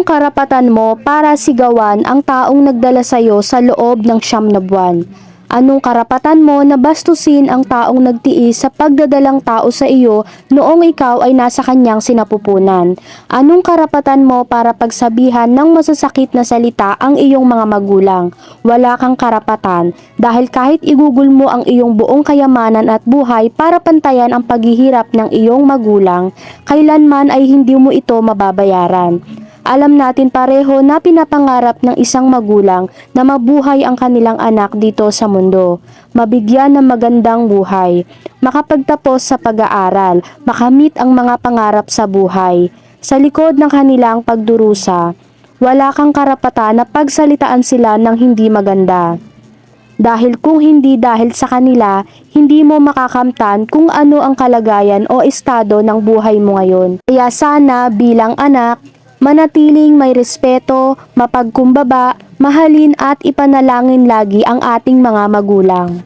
Anong karapatan mo para sigawan ang taong nagdala sa'yo sa loob ng siyam na buwan? Anong karapatan mo na bastusin ang taong nagtiis sa pagdadalang tao sa iyo noong ikaw ay nasa kanyang sinapupunan? Anong karapatan mo para pagsabihan ng masasakit na salita ang iyong mga magulang? Wala kang karapatan dahil kahit igugol mo ang iyong buong kayamanan at buhay para pantayan ang paghihirap ng iyong magulang, kailanman ay hindi mo ito mababayaran. Alam natin pareho na pinapangarap ng isang magulang na mabuhay ang kanilang anak dito sa mundo, mabigyan ng magandang buhay, makapagtapos sa pag-aaral, makamit ang mga pangarap sa buhay. Sa likod ng kanilang pagdurusa, wala kang karapatan na pagsalitaan sila ng hindi maganda. Dahil kung hindi dahil sa kanila, hindi mo makakamtan kung ano ang kalagayan o estado ng buhay mo ngayon. Kaya sana bilang anak, manatiling may respeto, mapagkumbaba, mahalin at ipanalangin lagi ang ating mga magulang.